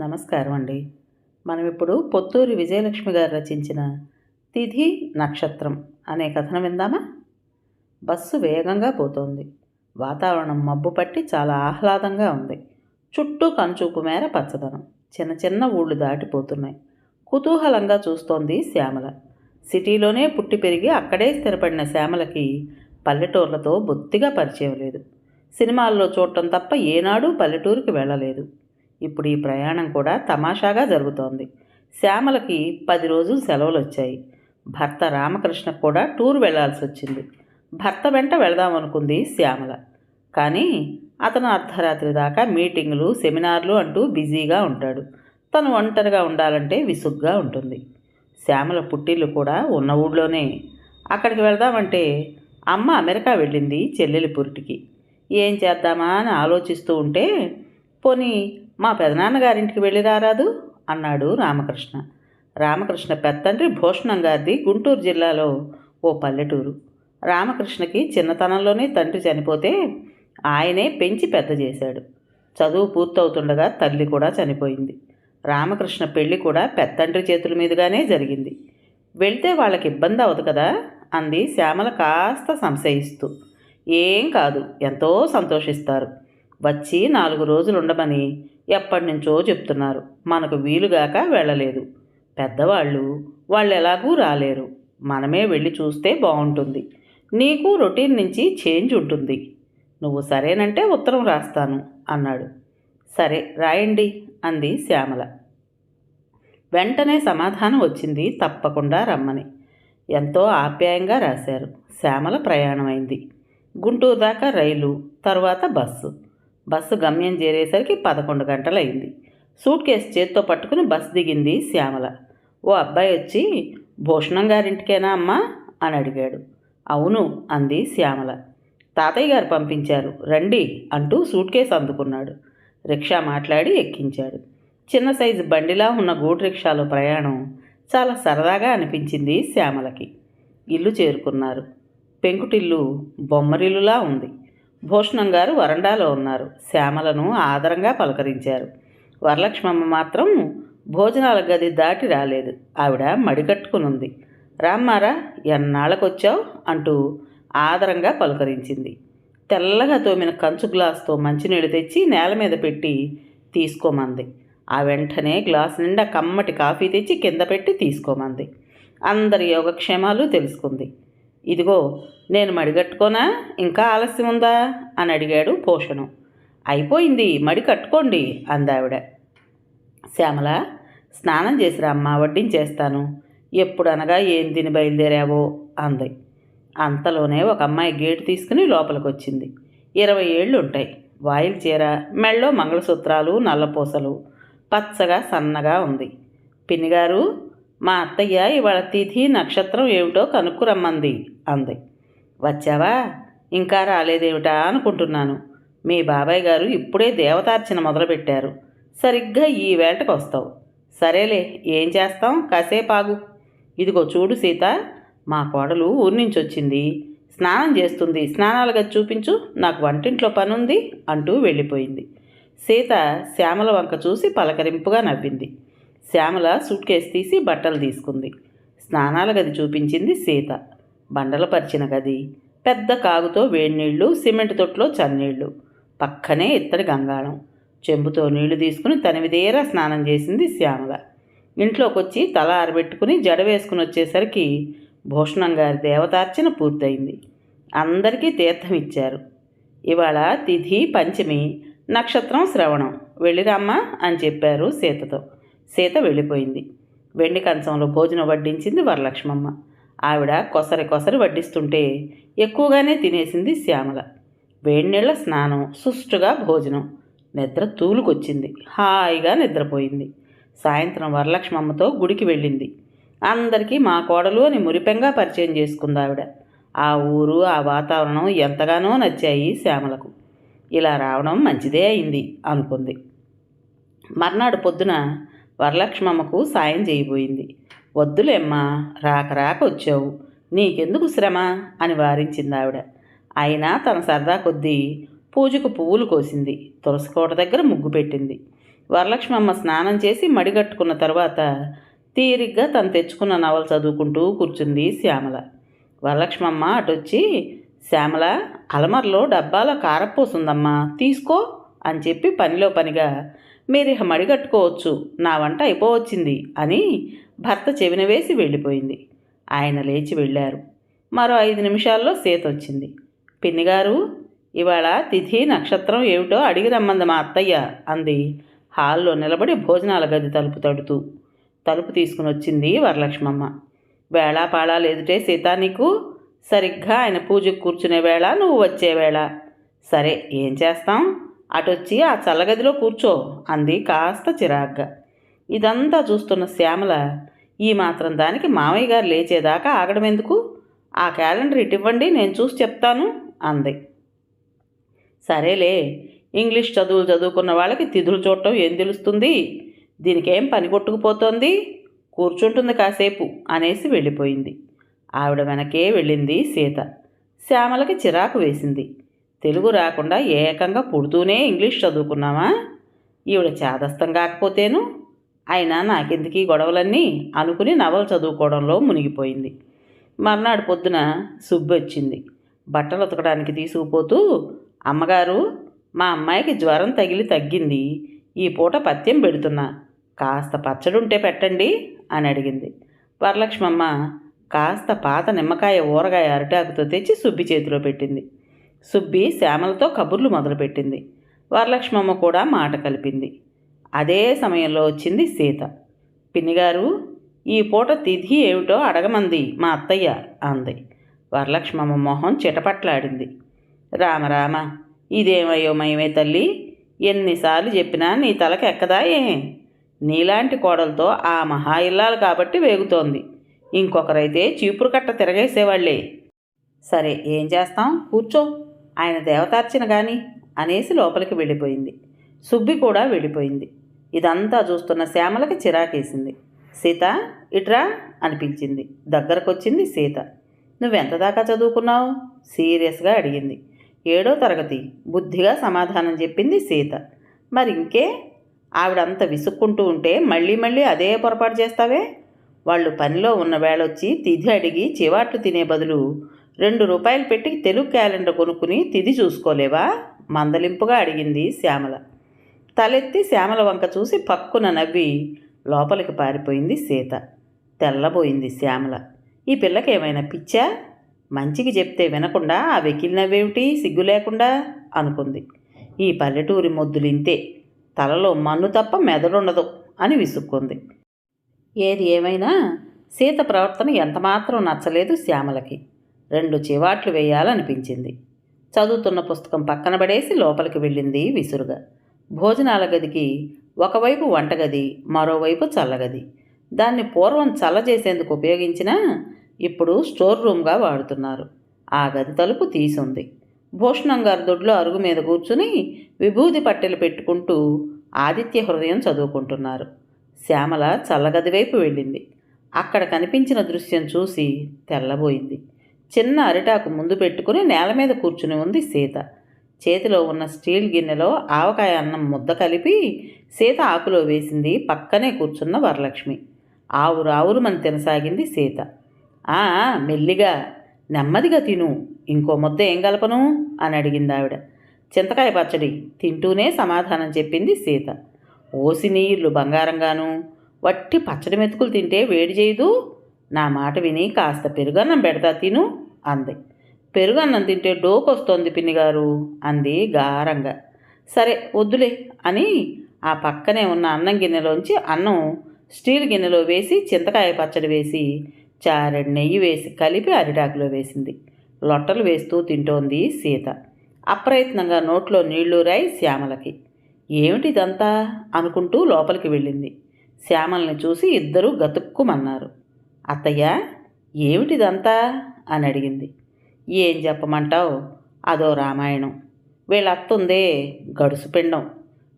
నమస్కారం అండి. మనం ఇప్పుడు పొత్తూరి విజయలక్ష్మి గారు రచించిన తిథి నక్షత్రం అనే కథను విందామా? బస్సు వేగంగా పోతోంది. వాతావరణం మబ్బు పట్టి చాలా ఆహ్లాదంగా ఉంది. చుట్టూ కంచూపు మేర పచ్చదనం. చిన్న చిన్న ఊళ్ళు దాటిపోతున్నాయి. కుతూహలంగా చూస్తోంది శ్యామల. సిటీలోనే పుట్టి పెరిగి అక్కడే స్థిరపడిన శ్యామలకి పల్లెటూర్లతో బొత్తిగా పరిచయం లేదు. సినిమాల్లో చూడటం తప్ప ఏనాడూ పల్లెటూరుకి వెళ్ళలేదు. ఇప్పుడు ఈ ప్రయాణం కూడా తమాషాగా జరుగుతోంది. శ్యామలకి పది రోజులు సెలవులు వచ్చాయి భర్త రామకృష్ణ కూడా టూర్ వెళ్ళాల్సి వచ్చింది భర్త వెంట వెళదామనుకుంది శ్యామల. కానీ అతను అర్ధరాత్రి దాకా మీటింగులు సెమినార్లు అంటూ బిజీగా ఉంటాడు. తను ఒంటరిగా ఉండాలంటే విసుగ్గా ఉంటుంది. శ్యామల పుట్టిల్లు కూడా ఉన్న ఊళ్ళోనే. అక్కడికి వెళదామంటే అమ్మ అమెరికా వెళ్ళింది చెల్లెలి పురిటికి. ఏం చేద్దామా అని ఆలోచిస్తూ ఉంటే పోనీ మా పెదనాన్నగారింటికి వెళ్ళి రారాదు? అన్నాడు రామకృష్ణ. రామకృష్ణ పెత్తండ్రి భూషణం గారిది గుంటూరు జిల్లాలో ఓ పల్లెటూరు. రామకృష్ణకి చిన్నతనంలోనే తండ్రి చనిపోతే ఆయనే పెంచి పెద్ద చేశాడు. చదువు పూర్తవుతుండగా తల్లి కూడా చనిపోయింది. రామకృష్ణ పెళ్ళి కూడా పెత్తండ్రి చేతుల మీదుగానే జరిగింది. వెళ్తే వాళ్ళకి ఇబ్బంది అవదు కదా? అంది శ్యామల కాస్త సంశయిస్తూ. ఏం కాదు ఎంతో సంతోషిస్తారు. వచ్చి నాలుగు రోజులు ఉండమని ఎప్పటి నుంచో చెప్తున్నారు. మనకు వీలుగాక వెళ్ళలేదు. పెద్దవాళ్ళు వాళ్ళు ఎలాగూ రాలేరు. మనమే వెళ్ళి చూస్తే బాగుంటుంది నీకు రొటీన్ నుంచి చేంజ్ ఉంటుంది. నువ్వు సరేనంటే ఉత్తరం రాస్తాను అన్నాడు. సరే రాయండి అంది శ్యామల. వెంటనే సమాధానం వచ్చింది తప్పకుండా రమ్మని. ఎంతో ఆప్యాయంగా రాశారు. శ్యామల ప్రయాణమైంది. గుంటూరు దాకా రైలు తర్వాత బస్సు. బస్సు గమ్యం చేరేసరికి పదకొండు గంటలయింది సూట్ కేసు చేత్తో పట్టుకుని బస్సు దిగింది శ్యామల. ఓ అబ్బాయి వచ్చి భూషణం గారింటికేనా అమ్మా? అని అడిగాడు. అవును అంది శ్యామల. తాతయ్య గారు పంపించారు. రండి అంటూ సూట్ కేసు అందుకున్నాడు. రిక్షా మాట్లాడి ఎక్కించాడు. చిన్న సైజు బండిలా ఉన్న గూడు రిక్షాలో ప్రయాణం చాలా సరదాగా అనిపించింది శ్యామలకి. ఇల్లు చేరుకున్నారు. పెంకుటిల్లు బొమ్మరిల్లులా ఉంది. భూషణం గారు వరండాలో ఉన్నారు. శ్యామలను ఆదరంగా పలకరించారు. వరలక్ష్మమ్మ మాత్రం భోజనాల గది దాటి రాలేదు. ఆవిడ మడికట్టుకునుంది. రామ్మారా ఎన్నాళ్ళకొచ్చావు? అంటూ ఆదరంగా పలకరించింది. తెల్లగా తోమిన కంచు గ్లాస్తో మంచినీళ్ళు తెచ్చి నేల మీద పెట్టి తీసుకోమంది. ఆ వెంటనే గ్లాస్ నిండా కమ్మటి కాఫీ తెచ్చి కింద పెట్టి తీసుకోమంది. అందరి యోగక్షేమాలు తెలుసుకుంది. ఇదిగో నేను మడిగట్టుకోనా? ఇంకా ఆలస్యం ఉందా? అని అడిగాడు పోషణం. అయిపోయింది మడి కట్టుకోండి అందావిడ. శ్యామల స్నానం చేసిరా అమ్మ వడ్డించేస్తాను. ఎప్పుడనగా ఏం తిని బయలుదేరావో అంది. అంతలోనే ఒక అమ్మాయి గేటు తీసుకుని లోపలికి వచ్చింది ఇరవై ఏళ్ళు ఉంటాయి వాయిల్ చీర మెళ్ళో మంగళసూత్రాలు నల్లపూసలు. పచ్చగా సన్నగా ఉంది. పిన్నిగారు మా అత్తయ్య ఇవాళ తిథి నక్షత్రం ఏమిటో కనుక్కురమ్మంది అంది. వచ్చావా? ఇంకా రాలేదేమిటా అనుకుంటున్నాను. మీ బాబాయ్ గారు ఇప్పుడే దేవతార్చన మొదలుపెట్టారు. సరిగ్గా ఈ వేటకు వస్తావు. సరేలే ఏం చేస్తాం? కాసేపాగు ఇదిగో చూడు సీత మా కోడలు ఊరి నుంచి వచ్చింది స్నానం చేస్తుంది. స్నానాలుగా చూపించు. నాకు వంటింట్లో పనుంది అంటూ వెళ్ళిపోయింది. సీత శ్యామల వంక చూసి పలకరింపుగా నవ్వింది. శ్యామల సూట్ కేసు తీసి బట్టలు తీసుకుంది. స్నానాల గది చూపించింది సీత. బండలు పరిచిన గది. పెద్ద కాగుతో వేడినీళ్ళు సిమెంట్ తొట్టులో చన్నీళ్ళు పక్కనే ఇత్తడి గంగాళం. చెంబుతో నీళ్ళు తీసుకుని తనివిదేరా స్నానం చేసింది శ్యామల. ఇంట్లోకి వచ్చి తల ఆరబెట్టుకుని జడ వేసుకుని వచ్చేసరికి భూషణం గారి దేవతార్చన పూర్తయింది. అందరికీ తీర్థం ఇచ్చారు. ఇవాళ తిథి పంచమి నక్షత్రం శ్రవణం. వెళ్ళిరామ్మా అని చెప్పారు సీతతో. సీత వెళ్ళిపోయింది. వెండి కంచంలో భోజనం వడ్డించింది వరలక్ష్మమ్మ. ఆవిడ కొసరి కొసరి వడ్డిస్తుంటే ఎక్కువగానే తినేసింది శ్యామల. వేడినీళ్ళ స్నానం సుష్టుగా భోజనం. నిద్ర తూలుకొచ్చింది. హాయిగా నిద్రపోయింది. సాయంత్రం వరలక్ష్మమ్మతో గుడికి వెళ్ళింది. అందరికీ మా కోడలు అని మురిపెంగా పరిచయం చేసుకుంది ఆవిడ ఆ ఊరు ఆ వాతావరణం ఎంతగానో నచ్చాయి శ్యామలకు. ఇలా రావడం మంచిదే అయింది అనుకుంది. మర్నాడు పొద్దున వరలక్ష్మమ్మకు సాయం చేయబోయింది. వద్దులేమ్మా రాక రాక వచ్చావు. నీకెందుకు శ్రమ? అని వారించింది ఆవిడ. అయినా తన సరదా కొద్దీ పూజకు పువ్వులు కోసింది. తులసి కోట దగ్గర ముగ్గు పెట్టింది. వరలక్ష్మమ్మ స్నానం చేసి మడిగట్టుకున్న తర్వాత తీరిగ్గా తను తెచ్చుకున్న నవలు చదువుకుంటూ కూర్చుంది శ్యామల. వరలక్ష్మమ్మ అటొచ్చి శ్యామల అలమర్లో డబ్బాలో కారపోసుందమ్మా తీసుకో అని చెప్పి పనిలో పనిగా మీరు మడిగట్టుకోవచ్చు నా వంట అయిపోవచ్చింది అని భర్త చెవిన వేసి వెళ్ళిపోయింది. ఆయన లేచి వెళ్ళారు. మరో ఐదు నిమిషాల్లో సీత వచ్చింది. పిన్నిగారు ఇవాళ తిథి నక్షత్రం ఏమిటో అడిగి రమ్మంది మా అత్తయ్య అంది. హాల్లో నిలబడి భోజనాల గది తలుపు తడుతూ. తలుపు తీసుకుని వచ్చింది వరలక్ష్మమ్మ. వేళాపాళా లేదుటే సీత నీకు సరిగ్గా ఆయన పూజకు కూర్చునే వేళ నువ్వు వచ్చే వేళ. సరే ఏం చేస్తాం? అటొచ్చి ఆ చల్లగదిలో కూర్చో అంది కాస్త చిరాగ్గా. ఇదంతా చూస్తున్న శ్యామల ఈ మాత్రం దానికి మామయ్య గారు లేచేదాకా ఆగడం ఎందుకు ఆ క్యాలెండర్ ఇటివ్వండి నేను చూసి చెప్తాను అంది. సరేలే ఇంగ్లీష్ చదువులు చదువుకున్న వాళ్ళకి తిథులు చూడటం ఏం తెలుస్తుంది? దీనికేం పని కొట్టుకుపోతోంది? కూర్చుంటుంది కాసేపు అనేసి వెళ్ళిపోయింది. ఆవిడ వెనకే వెళ్ళింది సీత. శ్యామలకి చిరాకు వేసింది. తెలుగు రాకుండా ఏకంగా పుడుతూనే ఇంగ్లీష్ చదువుకున్నావా? ఈవిడ చేదస్తం కాకపోతేను. అయినా నాకెందుకీ గొడవలన్నీ? అనుకుని నవలు చదువుకోవడంలో మునిగిపోయింది. మర్నాడు పొద్దున సుబ్బు వచ్చింది బట్టలు ఉతకడానికి తీసుకుపోతూ అమ్మగారు మా అమ్మాయికి జ్వరం తగిలి తగ్గింది. ఈ పూట పత్యం పెడుతున్నా. కాస్త పచ్చడుంటే పెట్టండి అని అడిగింది. వరలక్ష్మమ్మ కాస్త పాత నిమ్మకాయ ఊరగాయ అరిటాకుతో తెచ్చి సుబ్బి చేతిలో పెట్టింది. సుబ్బి శ్యామలతో కబుర్లు మొదలుపెట్టింది. వరలక్ష్మమ్మ కూడా మాట కలిపింది. అదే సమయంలో వచ్చింది సీత. పిన్నిగారు ఈ పూట తిథి ఏమిటో అడగమంది మా అత్తయ్య అంది. వరలక్ష్మమ్మ మొహం చిటపట్లాడింది. రామరామ ఇదేమయోమయమే తల్లి ఎన్నిసార్లు చెప్పినా నీ తలకు ఎక్కదా ఏ? నీలాంటి కోడలతో ఆ మహా ఇల్లాలు కాబట్టి వేగుతోంది. ఇంకొకరైతే చీపురు కట్ట తిరగేసేవాళ్ళే. సరే ఏం చేస్తాం? కూర్చో. ఆయన దేవతార్చన గాని అనేసి లోపలికి వెళ్ళిపోయింది. సుబ్బి కూడా వెళ్ళిపోయింది. ఇదంతా చూస్తున్న శ్యామలకి చిరాకేసింది. సీత ఇట్రా అనిపించింది. దగ్గరకొచ్చింది సీత. నువ్వెంత దాకా చదువుకున్నావు? సీరియస్గా అడిగింది. ఏడో తరగతి. బుద్ధిగా సమాధానం చెప్పింది సీత. మరి ఇంకే ఆవిడంత విసుక్కుంటూ ఉంటే మళ్ళీ మళ్ళీ అదే పొరపాటు చేస్తావే? వాళ్ళు పనిలో ఉన్న వేళొచ్చి తిథి అడిగి చివాట్లు తినే బదులు రెండు రూపాయలు పెట్టి తెలుగు క్యాలెండర్ కొనుక్కుని తిది చూసుకోలేవా? మందలింపుగా అడిగింది శ్యామల. తలెత్తి శ్యామల వంక చూసి పక్కున నవ్వి లోపలికి పారిపోయింది సీత. తెల్లబోయింది శ్యామల. ఈ పిల్లకి ఏమైనా పిచ్చా? మంచికి చెప్తే వినకుండా ఆ వెకిలి నవ్వేమిటి? సిగ్గు లేకుండా అనుకుంది. ఈ పల్లెటూరి మొద్దులింతే తలలో మన్ను తప్ప మెదడుండదు అని విసుక్కుంది. ఏది ఏమైనా? సీత ప్రవర్తన ఎంతమాత్రం నచ్చలేదు శ్యామలకి. రెండు చివాట్లు వేయాలనిపించింది. చదువుతున్న పుస్తకం పక్కన పడేసి లోపలికి వెళ్ళింది విసురుగా. భోజనాల గదికి ఒకవైపు వంటగది మరోవైపు చల్లగది. దాన్ని పూర్వం చల్ల చేసేందుకు ఉపయోగించినా ఇప్పుడు స్టోర్ రూమ్గా వాడుతున్నారు. ఆ గది తలుపు తీసుంది. భూషణం గారి దొడ్లో అరుగు మీద కూర్చుని విభూది పట్టెలు పెట్టుకుంటూ ఆదిత్య హృదయం చదువుకుంటున్నారు. శ్యామల చల్లగది వైపు వెళ్ళింది. అక్కడ కనిపించిన దృశ్యం చూసి తెల్లబోయింది. చిన్న అరిటాకు ముందు పెట్టుకుని నేల మీద కూర్చుని ఉంది సీత. చేతిలో ఉన్న స్టీల్ గిన్నెలో ఆవకాయ అన్నం ముద్ద కలిపి సీత ఆకులో వేసింది పక్కనే కూర్చున్న వరలక్ష్మి. ఆవురు ఆవురుమని తినసాగింది సీత. ఆ మెల్లిగా నెమ్మదిగా తిను ఇంకో ముద్ద ఏం కలపను? అని అడిగింది ఆవిడ. చింతకాయ పచ్చడి తింటూనే సమాధానం చెప్పింది సీత. ఓసి నీళ్ళు బంగారంగాను వట్టి పచ్చడి మెతుకులు తింటే వేడి చేయదు? నా మాట విని కాస్త పెరుగన్నం పెడతా తిను అంది. పెరుగన్నం తింటే డోకొస్తోంది పిన్నిగారు అంది గారంగా. సరే వద్దులే అని ఆ పక్కనే ఉన్న అన్నం గిన్నెలోంచి అన్నం స్టీల్ గిన్నెలో వేసి చింతకాయ పచ్చడి వేసి చారెడు నెయ్యి వేసి కలిపి అరిటాకులో వేసింది. లొట్టలు వేస్తూ తింటోంది సీత. అప్రయత్నంగా నోట్లో నీళ్ళు రాయి శ్యామలకి. ఏమిటిదంతా? అనుకుంటూ లోపలికి వెళ్ళింది. శ్యామల్ని చూసి ఇద్దరూ గతుక్కుమన్నారు. అత్తయ్య ఏమిటిదంతా? అని అడిగింది. ఏం చెప్పమంటావు? అదో రామాయణం. వీళ్ళత్తుందే గడుసు పిండం.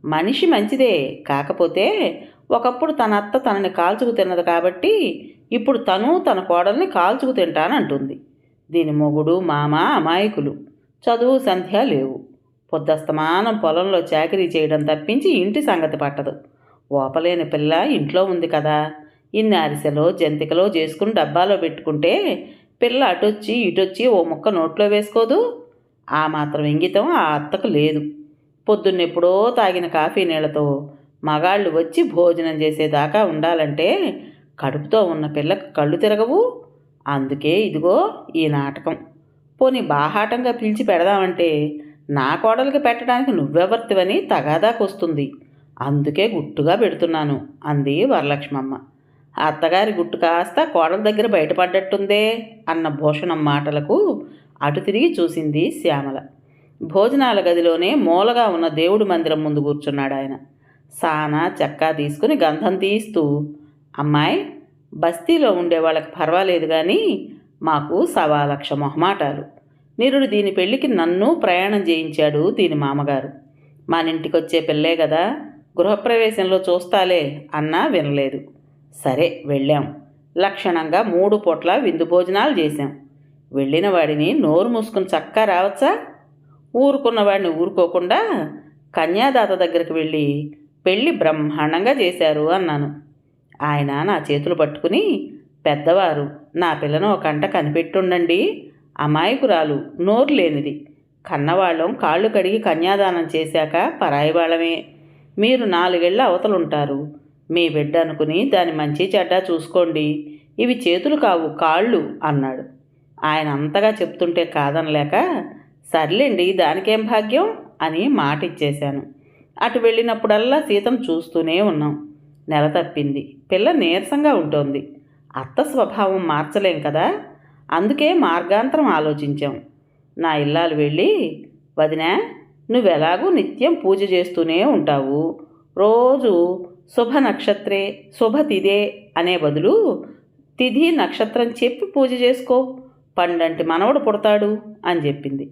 మనిషి మంచిదే కాకపోతే ఒకప్పుడు తన అత్త తనని కాల్చుకు తిన్నది కాబట్టి ఇప్పుడు తను తన కోడల్ని కాల్చుకు తింటానంటుంది. దీని మొగుడు మామ అమాయకులు. చదువు సంధ్య లేవు. పొద్దస్తమానం పొలంలో చాకరీ చేయడం తప్పించి ఇంటి సంగతి పట్టదు. ఓపలేని పిల్ల ఇంట్లో ఉంది కదా. ఇన్ని అరిసెలో జంతికలో చేసుకుని డబ్బాలో పెట్టుకుంటే పిల్ల అటొచ్చి ఇటొచ్చి ఓ ముక్క నోట్లో వేసుకోదు. ఆ మాత్రం ఇంగితం ఆ అత్తకు లేదు. పొద్దున్నెప్పుడో తాగిన కాఫీ నీళ్ళతో మగాళ్ళు వచ్చి భోజనం చేసేదాకా ఉండాలంటే కడుపుతో ఉన్న పిల్లకు కళ్ళు తిరగవు. అందుకే ఇదిగో ఈ నాటకం. పోనీ బాహాటంగా పిలిచి పెడదామంటే నా కోడలికి పెట్టడానికి నువ్వెవర్తివని తగాదాకొస్తుంది. అందుకే గుట్టుగా పెడుతున్నాను అంది వరలక్ష్మమ్మ. ఆ అత్తగారి గుట్టు కాస్త కోడల దగ్గర బయటపడ్డట్టుందే అన్న భూషణం మాటలకు అటు తిరిగి చూసింది శ్యామల. భోజనాల గదిలోనే మూలగా ఉన్న దేవుడి మందిరం ముందు కూర్చున్నాడు ఆయన. సానా చెక్క తీసుకుని గంధం తీస్తూ అమ్మాయి బస్తీలో ఉండే వాళ్ళకి పర్వాలేదు కానీ మాకు సవా లక్ష మొహమాటాలు. నిరుడు దీని పెళ్ళికి నన్ను ప్రయాణం చేయించాడు దీని మామగారు. మానింటికొచ్చే పిల్లే కదా గృహప్రవేశంలో చూస్తాలే అన్నా వినలేదు. సరే వెళ్ళాం. లక్షణంగా మూడు పూట్ల విందు భోజనాలు చేశాం. వెళ్ళిన వాడిని నోరు మూసుకుని చక్కా రావచ్చా? ఊరుకున్న వాడిని ఊరుకోకుండా కన్యాదాత దగ్గరికి వెళ్ళి పెళ్ళి బ్రహ్మాండంగా చేశారు అన్నాను. ఆయన నా చేతులు పట్టుకుని పెద్దవారు నా పిల్లను ఒక కంట కనిపెట్టుండండి. అమాయకురాలు నోరు లేనిది. కన్నవాళ్ళం కాళ్ళు కడిగి కన్యాదానం చేశాక పరాయి వాళ్ళమే. మీరు నాలుగేళ్ళ అవతలుంటారు. మీ బిడ్డ అనుకుని దాని మంచి చెడ్డ చూసుకోండి. ఇవి చేతులు కావు కాళ్ళు అన్నాడు. ఆయన అంతగా చెప్తుంటే కాదనలేక సర్లేండి దానికేం భాగ్యం? అని మాట ఇచ్చేశాను అటు వెళ్ళినప్పుడల్లా సీతం చూస్తూనే ఉన్నాం. నెల తప్పింది. పిల్ల నీరసంగా ఉంటుంది. అత్త స్వభావం మార్చలేం కదా? అందుకే మార్గాంతరం ఆలోచించాం. నా ఇల్లాలు వెళ్ళి వదినా నువ్వెలాగూ నిత్యం పూజ చేస్తూనే ఉంటావు. రోజు శుభ నక్షత్రే శుభ తిదే అనే బదులు తిథి నక్షత్రం చెప్పి పూజ చేసుకో. పండంటి మనవడు పుడతాడు అని చెప్పింది.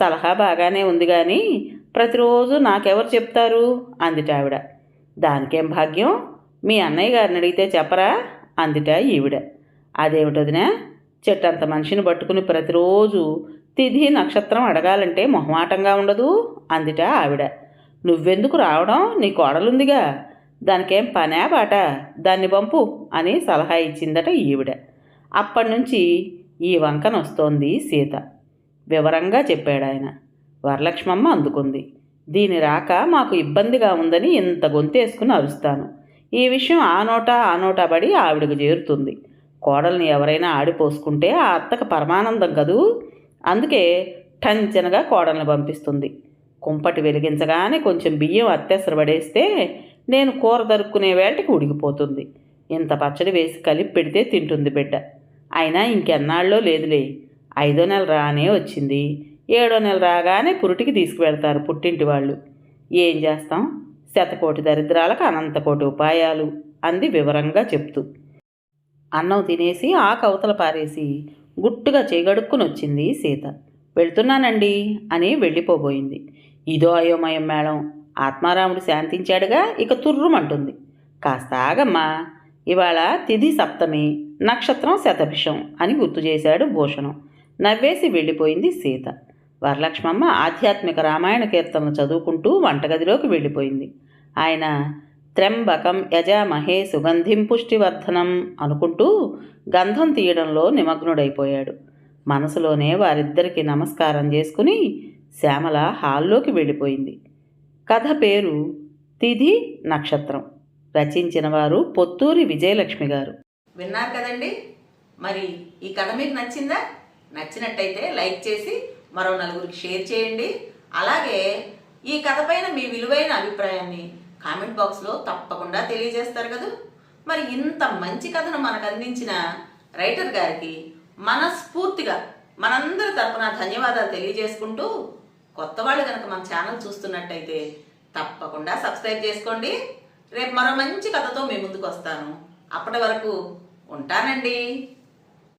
సలహా బాగానే ఉంది కానీ ప్రతిరోజు నాకెవరు చెప్తారు? అందిట ఆవిడ. దానికేం భాగ్యం? మీ అన్నయ్య గారిని అడిగితే చెప్పరా? అందిట ఈవిడ. అదేమిటదినా చెట్టంత మనిషిని పట్టుకుని ప్రతిరోజు తిథి నక్షత్రం అడగాలంటే మొహమాటంగా ఉండదు? అందిట ఆవిడ. నువ్వెందుకు రావడం? నీ కోడలుందిగా. దానికేం పనే బాట. దాన్ని పంపు అని సలహా ఇచ్చిందట ఈవిడ. అప్పటి నుంచి ఈ వంకన వస్తోంది సీత. వివరంగా చెప్పాడు ఆయన వరలక్ష్మమ్మ అందుకుంది. దీని రాక మాకు ఇబ్బందిగా ఉందని ఇంత గొంతేసుకుని అరుస్తాను. ఈ విషయం ఆ నోటా ఆ నోటా పడి ఆవిడకు చేరుతుంది. కోడల్ని ఎవరైనా ఆడిపోసుకుంటే ఆ అత్తకు పరమానందం కదూ? అందుకే టంచనగా కోడల్ని పంపిస్తుంది. కుంపటి వెలిగించగానే కొంచెం బియ్యం అత్తెసరు పడేస్తే నేను కూర దరుక్కునే వేళకి ఉడికిపోతుంది. ఇంత పచ్చడి వేసి కలిపి పెడితే తింటుంది బిడ్డ. అయినా ఇంకెన్నాళ్ళలో లేదులే. ఐదో నెల రానే వచ్చింది. ఏడో నెల రాగానే పురుటికి తీసుకువెళ్తారు పుట్టింటి వాళ్ళు. ఏం చేస్తాం? శతకోటి దరిద్రాలకు అనంతకోటి ఉపాయాలు అంది వివరంగా చెప్తూ. అన్నం తినేసి ఆ కవతల పారేసి గుట్టుగా చేగడుక్కుని వచ్చింది సీత. వెళ్తున్నానండి అని వెళ్ళిపోబోయింది. ఇదో అయోమయం మేడం. ఆత్మారాముడు శాంతించాడుగా ఇక తుర్రుమంటుంది. కాస్త ఆగమ్మా ఇవాళ తిథి సప్తమి నక్షత్రం శతభిషం అని గుర్తు చేశాడు భూషణం. నవ్వేసి వెళ్ళిపోయింది సీత. వరలక్ష్మమ్మ ఆధ్యాత్మిక రామాయణ కీర్తనలు చదువుకుంటూ వంటగదిలోకి వెళ్ళిపోయింది. ఆయన త్రెంబకం యజామహే సుగంధిం పుష్టివర్ధనం అనుకుంటూ గంధం తీయడంలో నిమగ్నుడైపోయాడు. మనసులోనే వారిద్దరికీ నమస్కారం చేసుకుని శ్యామల హాల్లోకి వెళ్ళిపోయింది. కథ పేరు తిథి నక్షత్రం. రచించిన వారు పొత్తూరి విజయలక్ష్మి గారు. విన్నారు కదండి? మరి ఈ కథ మీకు నచ్చిందా? నచ్చినట్టయితే లైక్ చేసి మరో నలుగురికి షేర్ చేయండి. అలాగే ఈ కథ పైన మీ విలువైన అభిప్రాయాన్ని కామెంట్ బాక్స్లో తప్పకుండా తెలియజేస్తారు కదా. మరి ఇంత మంచి కథను మనకు అందించిన రైటర్ గారికి మనస్ఫూర్తిగా మనందరి తరపున ధన్యవాదాలు తెలియజేసుకుంటూ కొత్త వాళ్ళు కనుక మన ఛానల్ చూస్తున్నట్టయితే తప్పకుండా సబ్స్క్రైబ్ చేసుకోండి. రేపు మరో మంచి కథతో మీ ముందుకు వస్తాను. అప్పటి వరకు ఉంటానండి.